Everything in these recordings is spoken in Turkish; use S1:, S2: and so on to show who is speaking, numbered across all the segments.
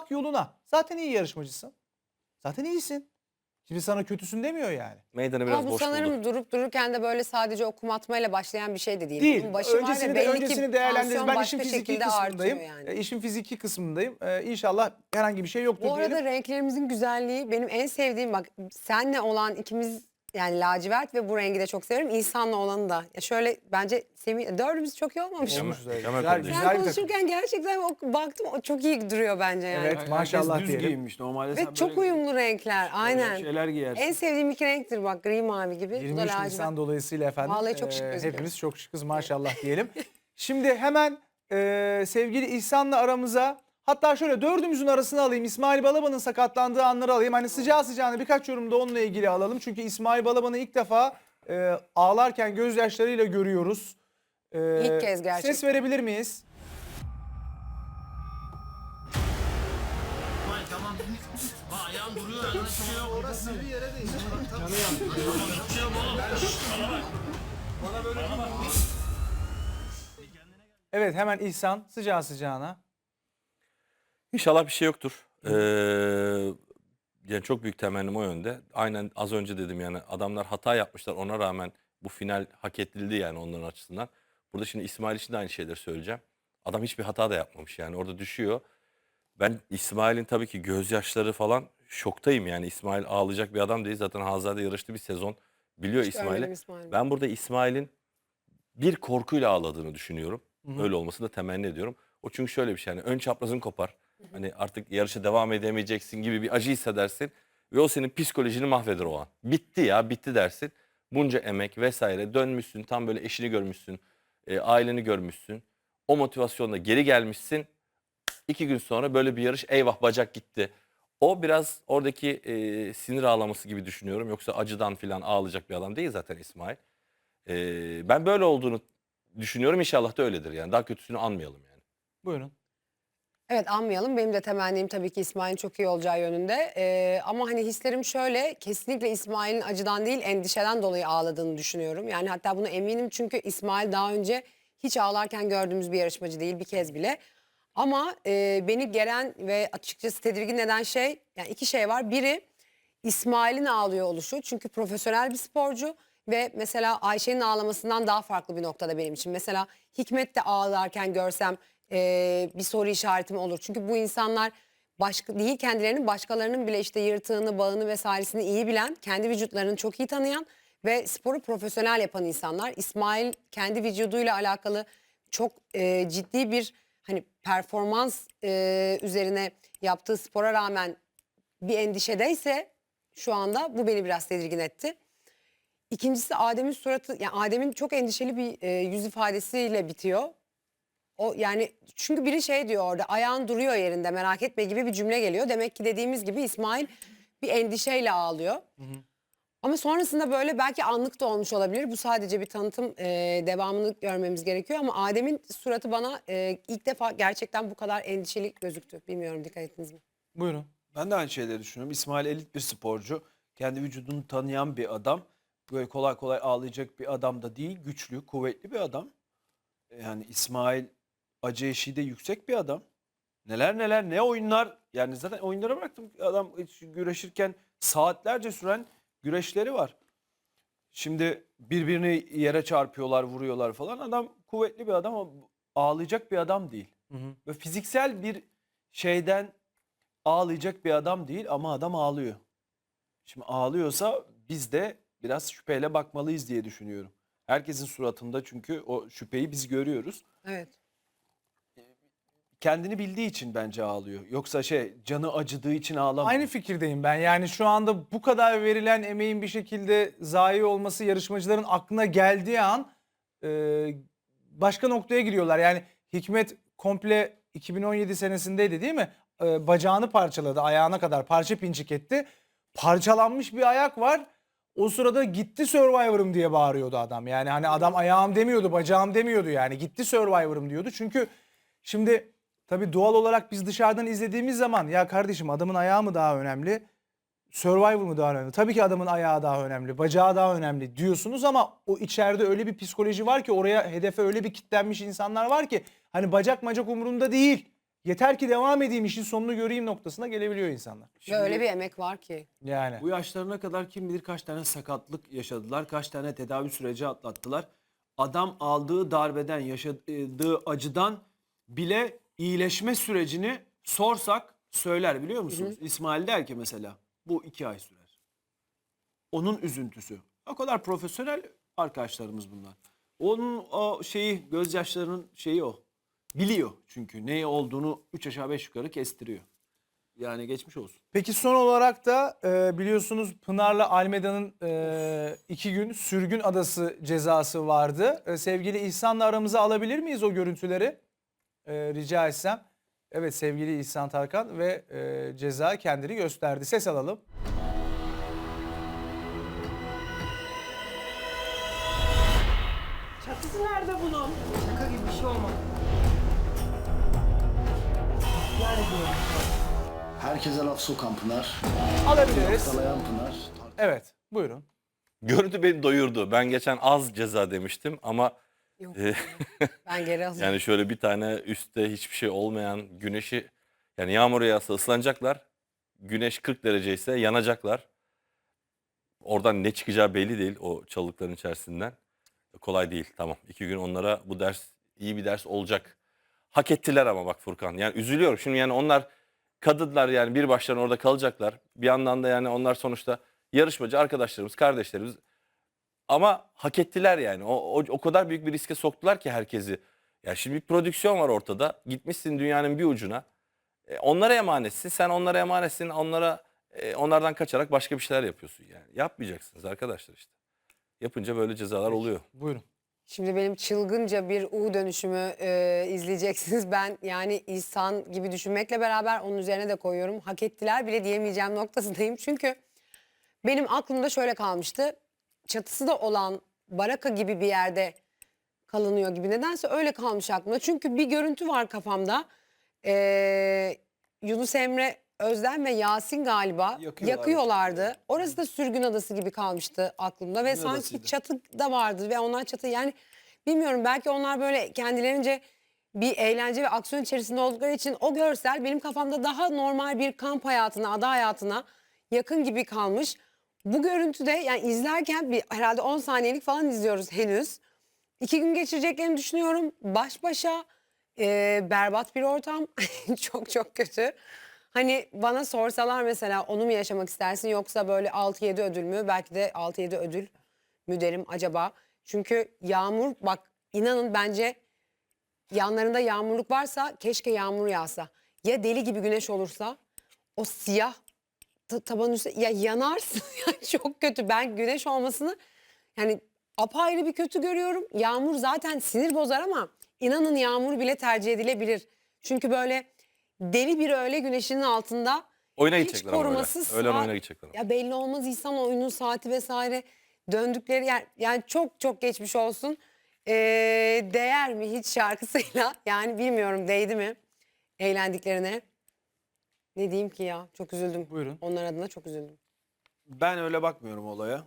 S1: Bak yoluna. Zaten iyi yarışmacısın. Zaten iyisin. Şimdi sana kötüsün demiyor yani.
S2: Meydanı biraz
S3: Ama bu
S2: boş
S3: sanırım
S2: buldu.
S3: durup dururken de böyle sadece okumatmayla başlayan bir şey de değil.
S1: Değil.
S3: Bunun başı var
S1: öncesini
S3: ve
S1: de,
S3: belli
S1: öncesini
S3: ki
S1: değerlendiririz. Ben
S3: başka
S1: işin fiziki
S3: şekilde
S1: kısmındayım.
S3: artıyor yani.
S1: E, işin fiziki kısmındayım. E, inşallah herhangi bir şey yoktur
S3: Bu arada
S1: diyelim.
S3: renklerimizin güzelliği benim en sevdiğim bak senle olan ikimiz yani lacivert ve bu rengi de çok severim. İnsanla olanı da. Ya şöyle bence Semih dördümüz çok iyi olmamış mı?
S2: Kemal
S1: Güzel, güzel takım.
S3: konuşurken gerçekten o, baktım o çok iyi duruyor bence yani.
S1: Evet.
S4: Herkes
S1: maşallah
S4: düz
S1: diyelim.
S4: giyinmiş normalde. sen
S3: Ve çok
S4: böyle
S3: uyumlu renkler aynen.
S4: şeyler giyersin.
S3: En sevdiğim iki renktir bak gri mavi gibi. Bu da
S1: 23
S3: lacivert.
S1: Nisan dolayısıyla efendim.
S3: Vallahi çok şık
S1: e,
S3: gözüküyoruz.
S1: Hepimiz çok şıkız maşallah diyelim. Şimdi hemen e, sevgili İhsan'la aramıza hatta şöyle dördümüzün arasını alayım. İsmail Balaban'ın sakatlandığı anları alayım. Hani sıcağı sıcağına birkaç yorum da onunla ilgili alalım. Çünkü İsmail Balaban'ı ilk defa e, ağlarken gözyaşlarıyla görüyoruz. E,
S3: İlk kez gerçekten.
S1: Ses verebilir miyiz?
S5: Tamam. Duruyor. Orası bir yere değil. Canı yandı. Bana böyle.
S1: Evet hemen İhsan sıcağı sıcağına.
S2: İnşallah bir şey yoktur. Ee, yani çok büyük temennim o yönde. Aynen az önce dedim yani adamlar hata yapmışlar ona rağmen bu final hak edildi yani onların açısından. Burada şimdi İsmail için de aynı şeyleri söyleyeceğim. Adam hiçbir hata da yapmamış yani orada düşüyor. Ben İsmail'in tabii ki gözyaşları falan şoktayım yani İsmail ağlayacak bir adam değil. Zaten Hazade yarıştı bir sezon biliyor
S3: Hiç
S2: İsmail'i.
S3: İsmail'i.
S2: Ben burada İsmail'in bir korkuyla ağladığını düşünüyorum. Öyle olmasını da temenni ediyorum. O çünkü şöyle bir şey yani ön çaprazın kopar. Hani artık yarışa devam edemeyeceksin gibi bir acı hissedersin. Ve o senin psikolojini mahveder o an. Bitti ya bitti dersin. Bunca emek vesaire dönmüşsün tam böyle eşini görmüşsün. e, aileni görmüşsün. O motivasyonla geri gelmişsin. İki gün sonra böyle bir yarış eyvah bacak gitti. O biraz oradaki e, sinir ağlaması gibi düşünüyorum. Yoksa acıdan falan ağlayacak bir adam değil zaten İsmail. E, ben böyle olduğunu düşünüyorum. İnşallah da öyledir yani. Daha kötüsünü anmayalım yani.
S1: Buyurun.
S3: Evet anmayalım. Benim de temennim tabii ki İsmail'in çok iyi olacağı yönünde. Ee, ama hani hislerim şöyle kesinlikle İsmail'in acıdan değil endişeden dolayı ağladığını düşünüyorum. Yani hatta buna eminim çünkü İsmail daha önce hiç ağlarken gördüğümüz bir yarışmacı değil bir kez bile. Ama e, beni gelen ve açıkçası tedirgin eden şey yani iki şey var. Biri İsmail'in ağlıyor oluşu çünkü profesyonel bir sporcu ve mesela Ayşe'nin ağlamasından daha farklı bir noktada benim için. Mesela Hikmet de ağlarken görsem e, bir soru işaretim olur. Çünkü bu insanlar başka değil kendilerinin başkalarının bile işte yırtığını, bağını vesairesini iyi bilen, kendi vücutlarını çok iyi tanıyan ve sporu profesyonel yapan insanlar. İsmail kendi vücuduyla alakalı çok e, ciddi bir hani performans e, üzerine yaptığı spora rağmen bir endişedeyse şu anda bu beni biraz tedirgin etti. İkincisi Adem'in suratı yani Adem'in çok endişeli bir e, yüz ifadesiyle bitiyor. O yani çünkü biri şey diyor orada ayağın duruyor yerinde merak etme gibi bir cümle geliyor. Demek ki dediğimiz gibi İsmail bir endişeyle ağlıyor. Ama sonrasında böyle belki anlık da olmuş olabilir. Bu sadece bir tanıtım e, devamını görmemiz gerekiyor. Ama Adem'in suratı bana e, ilk defa gerçekten bu kadar endişeli gözüktü. Bilmiyorum dikkat ettiniz mi?
S1: Buyurun.
S4: Ben de aynı şeyleri düşünüyorum. İsmail elit bir sporcu. Kendi vücudunu tanıyan bir adam. Böyle kolay kolay ağlayacak bir adam da değil. Güçlü, kuvvetli bir adam. Yani İsmail acı eşiği de yüksek bir adam. Neler neler ne oyunlar. Yani zaten oyunlara bıraktım. Adam hiç güreşirken saatlerce süren güreşleri var. Şimdi birbirini yere çarpıyorlar, vuruyorlar falan. Adam kuvvetli bir adam ama ağlayacak bir adam değil.
S1: Hı hı.
S4: Ve fiziksel bir şeyden ağlayacak bir adam değil ama adam ağlıyor. Şimdi ağlıyorsa biz de biraz şüpheyle bakmalıyız diye düşünüyorum. Herkesin suratında çünkü o şüpheyi biz görüyoruz.
S3: Evet.
S4: Kendini bildiği için bence ağlıyor. Yoksa şey canı acıdığı için ağlamıyor.
S1: Aynı fikirdeyim ben. Yani şu anda bu kadar verilen emeğin bir şekilde zayi olması yarışmacıların aklına geldiği an e, başka noktaya giriyorlar. Yani Hikmet komple 2017 senesindeydi değil mi? E, bacağını parçaladı ayağına kadar parça pinçik etti. Parçalanmış bir ayak var. O sırada gitti Survivor'ım diye bağırıyordu adam. Yani hani adam ayağım demiyordu, bacağım demiyordu yani. Gitti Survivor'ım diyordu. Çünkü şimdi tabii doğal olarak biz dışarıdan izlediğimiz zaman ya kardeşim adamın ayağı mı daha önemli? Survivor mu daha önemli? Tabii ki adamın ayağı daha önemli, bacağı daha önemli diyorsunuz ama o içeride öyle bir psikoloji var ki oraya hedefe öyle bir kitlenmiş insanlar var ki hani bacak macak umurunda değil. yeter ki devam edeyim işin sonunu göreyim noktasına gelebiliyor insanlar.
S3: Ve öyle bir emek var ki.
S1: Yani.
S4: Bu yaşlarına kadar kim bilir kaç tane sakatlık yaşadılar, kaç tane tedavi süreci atlattılar. Adam aldığı darbeden, yaşadığı acıdan bile iyileşme sürecini sorsak söyler biliyor musunuz? İsmail der ki mesela bu iki ay sürer. Onun üzüntüsü. O kadar profesyonel arkadaşlarımız bunlar. Onun o şeyi, gözyaşlarının şeyi o. Biliyor çünkü ne olduğunu üç aşağı beş yukarı kestiriyor. Yani geçmiş olsun.
S1: Peki son olarak da e, biliyorsunuz Pınar'la Almeda'nın e, iki gün sürgün adası cezası vardı. E, sevgili İhsan'la aramıza alabilir miyiz o görüntüleri? E, rica etsem. Evet sevgili İhsan Tarkan ve e, ceza kendini gösterdi. Ses alalım.
S6: Çatısı nerede bunun? Şaka gibi bir şey olmadı.
S5: Herkese laf sokan Pınar.
S1: Alabiliriz.
S5: Pınar.
S1: Evet buyurun.
S2: Görüntü beni doyurdu. Ben geçen az ceza demiştim ama
S3: Yok. Ben geri alıyorum.
S2: yani şöyle bir tane üstte hiçbir şey olmayan güneşi yani yağmur yağsa ıslanacaklar. Güneş 40 derece ise yanacaklar. Oradan ne çıkacağı belli değil o çalılıkların içerisinden. Kolay değil tamam. iki gün onlara bu ders iyi bir ders olacak. Hak ettiler ama bak Furkan. Yani üzülüyorum. Şimdi yani onlar kadınlar yani bir başlarına orada kalacaklar. Bir yandan da yani onlar sonuçta yarışmacı arkadaşlarımız, kardeşlerimiz. Ama hak ettiler yani. O, o, o kadar büyük bir riske soktular ki herkesi. Ya şimdi bir prodüksiyon var ortada. Gitmişsin dünyanın bir ucuna. E, onlara emanetsin. Sen onlara emanetsin. Onlara e, onlardan kaçarak başka bir şeyler yapıyorsun yani. Yapmayacaksınız arkadaşlar işte. Yapınca böyle cezalar oluyor.
S1: Buyurun.
S3: Şimdi benim çılgınca bir U dönüşümü e, izleyeceksiniz. Ben yani İhsan gibi düşünmekle beraber onun üzerine de koyuyorum. Hak ettiler bile diyemeyeceğim noktasındayım. Çünkü benim aklımda şöyle kalmıştı. Çatısı da olan baraka gibi bir yerde kalınıyor gibi. Nedense öyle kalmış aklımda. Çünkü bir görüntü var kafamda. Ee, Yunus Emre Özlem ve Yasin galiba
S4: Yakıyorlar.
S3: yakıyorlardı. Orası da sürgün adası gibi kalmıştı aklımda ve
S4: Sürgün
S3: sanki
S4: adasıydı.
S3: çatı da vardı ve onlar çatı yani bilmiyorum belki onlar böyle kendilerince bir eğlence ve aksiyon içerisinde oldukları için o görsel benim kafamda daha normal bir kamp hayatına, ada hayatına yakın gibi kalmış. Bu görüntüde yani izlerken bir herhalde 10 saniyelik falan izliyoruz henüz. İki gün geçireceklerini düşünüyorum. Baş başa e, berbat bir ortam. çok çok kötü. Hani bana sorsalar mesela onu mu yaşamak istersin yoksa böyle 6-7 ödül mü? Belki de 6-7 ödül mü derim acaba? Çünkü yağmur bak inanın bence yanlarında yağmurluk varsa keşke yağmur yağsa. Ya deli gibi güneş olursa o siyah ta- tabanın üstü ya yanarsın ya çok kötü. Ben güneş olmasını yani apayrı bir kötü görüyorum. Yağmur zaten sinir bozar ama inanın yağmur bile tercih edilebilir. Çünkü böyle deli bir öğle güneşinin altında
S2: Oyuna
S3: hiç
S2: gidecekler ama öyle.
S3: korumasız
S2: Öğlen
S3: saat-
S2: oyuna gidecekler. ama.
S3: ya belli olmaz insan oyunun saati vesaire döndükleri yer yani çok çok geçmiş olsun. Ee, değer mi hiç şarkısıyla yani bilmiyorum değdi mi eğlendiklerine. Ne diyeyim ki ya çok üzüldüm.
S1: Buyurun.
S3: Onlar adına çok üzüldüm.
S4: Ben öyle bakmıyorum olaya.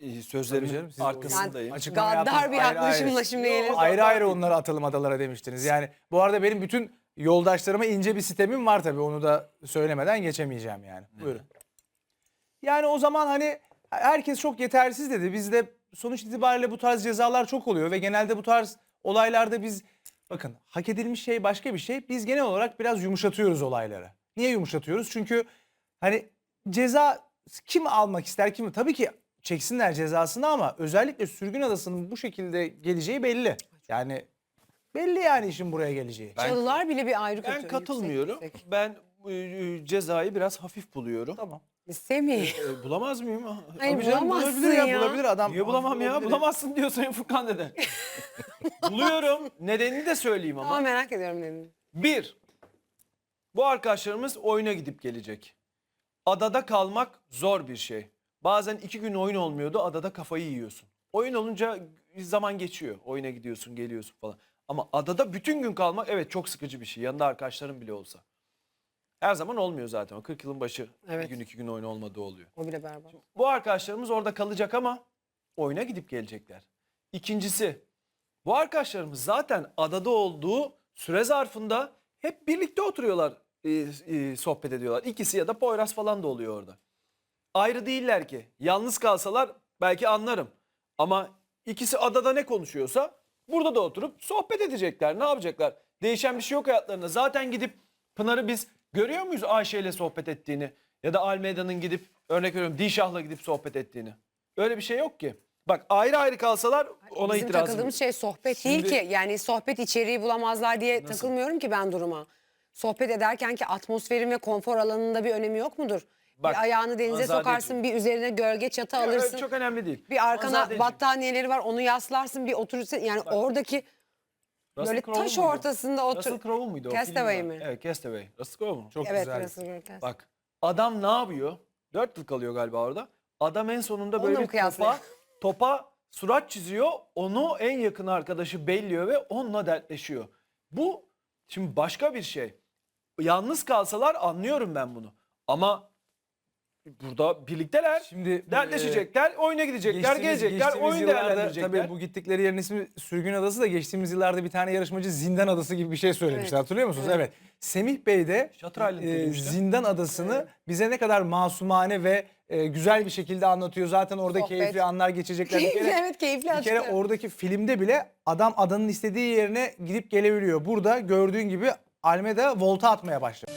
S4: Ee, Sözlerimin
S1: Tabii canım, siz
S4: arkasındayım.
S1: Açıklama
S3: Gaddar bir
S1: Ayrı
S3: yaklaşımla
S1: ayrı.
S3: şimdi gelir.
S1: Ayrı ayrı onları atalım adalara demiştiniz. Yani bu arada benim bütün yoldaşlarıma ince bir sistemim var tabii. Onu da söylemeden geçemeyeceğim yani. Buyurun. Yani o zaman hani herkes çok yetersiz dedi. Bizde sonuç itibariyle bu tarz cezalar çok oluyor ve genelde bu tarz olaylarda biz bakın hak edilmiş şey başka bir şey. Biz genel olarak biraz yumuşatıyoruz olayları. Niye yumuşatıyoruz? Çünkü hani ceza kim almak ister kim? Tabii ki çeksinler cezasını ama özellikle sürgün adasının bu şekilde geleceği belli. Yani belli yani işin buraya geleceği.
S3: Çalılar bile bir ayrı kötü.
S4: Ben
S3: yüksek,
S4: katılmıyorum.
S3: yüksek.
S4: Ben e, e, cezayı biraz hafif buluyorum.
S1: Tamam.
S3: Semih.
S4: E, bulamaz mıyım?
S3: Hayır,
S1: Tabii canım,
S3: bulamazsın
S1: bulabilir ya,
S3: ya.
S1: bulabilir adam.
S4: Niye bulamam ya?
S1: Bulabilir.
S4: Bulamazsın diyor Sayın Furkan dede. Buluyorum. Nedenini de söyleyeyim ama.
S3: Ama merak ediyorum dedim.
S4: Bir, bu arkadaşlarımız oyuna gidip gelecek. Adada kalmak zor bir şey. Bazen iki gün oyun olmuyordu, adada kafayı yiyorsun. Oyun olunca zaman geçiyor. Oyuna gidiyorsun, geliyorsun falan. Ama adada bütün gün kalmak evet çok sıkıcı bir şey. Yanında arkadaşların bile olsa. Her zaman olmuyor zaten. O 40 yılın başı
S3: Evet.
S4: bir gün iki gün oyun olmadığı oluyor.
S3: O bile berbat.
S4: Bu arkadaşlarımız orada kalacak ama oyuna gidip gelecekler. İkincisi bu arkadaşlarımız zaten adada olduğu süre zarfında hep birlikte oturuyorlar, e, e, sohbet ediyorlar. İkisi ya da Poyraz falan da oluyor orada. Ayrı değiller ki. Yalnız kalsalar belki anlarım. Ama ikisi adada ne konuşuyorsa burada da oturup sohbet edecekler. Ne yapacaklar? Değişen bir şey yok hayatlarında. Zaten gidip Pınar'ı biz görüyor muyuz Ayşe ile sohbet ettiğini? Ya da Almeida'nın gidip örnek veriyorum Dişah'la gidip sohbet ettiğini. Öyle bir şey yok ki. Bak ayrı ayrı kalsalar ona
S3: Bizim
S4: itirazım yok.
S3: takıldığımız şey sohbet
S4: Şimdi-
S3: değil ki. Yani sohbet içeriği bulamazlar diye takılmıyorum ki ben duruma. Sohbet ederken ki atmosferin ve konfor alanında bir önemi yok mudur?
S4: Bak,
S3: bir ayağını denize sokarsın, bir üzerine gölge çatı
S4: Ya,
S3: alırsın.
S4: Çok önemli değil.
S3: Bir arkana
S4: Azadeciğim.
S3: battaniyeleri var, onu yaslarsın, bir oturursun. Yani oradaki
S4: Russell
S3: böyle
S4: Crowe
S3: taş
S4: muydu?
S3: ortasında otur.
S4: Russell Crowe muydu o
S3: Castaway mi?
S4: Evet Castaway. Russell Crowe mu?
S1: Çok
S3: evet,
S1: güzel.
S3: Russell Crowe.
S4: Bak adam ne yapıyor? Dört yıl kalıyor galiba orada. Adam en sonunda
S3: Onunla
S4: böyle
S3: mı
S4: topa,
S3: kıyaslayayım?
S4: Topa surat çiziyor. Onu en yakın arkadaşı belliyor ve onunla dertleşiyor. Bu şimdi başka bir şey. Yalnız kalsalar anlıyorum ben bunu. Ama burada birlikteler.
S1: Şimdi
S4: dertleşecekler, oyuna gidecekler,
S1: Geçtiğimiz-
S4: gelecekler,
S1: geçtiğimiz
S4: oyun
S1: yıllarda
S4: değerlendirecekler.
S1: Tabii bu gittikleri yerin ismi Sürgün Adası da geçtiğimiz yıllarda bir tane yarışmacı Zindan Adası gibi bir şey söylemişti.
S3: Evet.
S1: Hatırlıyor musunuz? Evet. Semih Bey de
S4: Shutter Island
S1: e,
S4: demişti.
S1: Zindan Adası'nı bize ne kadar masumane ve e, güzel bir şekilde anlatıyor. Zaten orada
S3: Sohbet.
S1: keyifli anlar geçecekler. Bir
S3: Keyifli,
S1: kere,
S3: evet keyifli
S1: bir kere oradaki filmde bile adam adanın istediği yerine gidip gelebiliyor. Burada gördüğün gibi Almeda volta atmaya başladı.